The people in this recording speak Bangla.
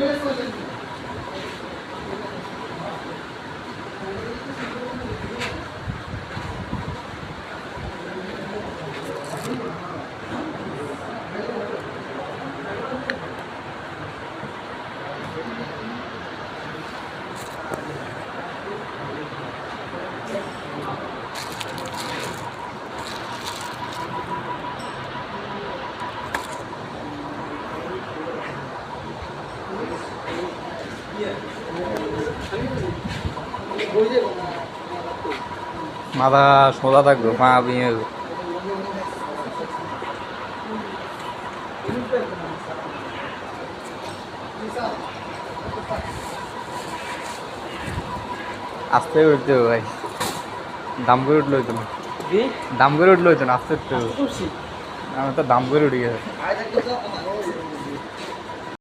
Thank you. মাথা সোজা থাকবে পা ভেঙে। আস্তে উঠতে হবে ভাই। দাম করে উঠল হইতো না। দাম করে উঠল হইতো না আস্তে উঠতে হবে। আমি তো দাম করে উঠে গেছে।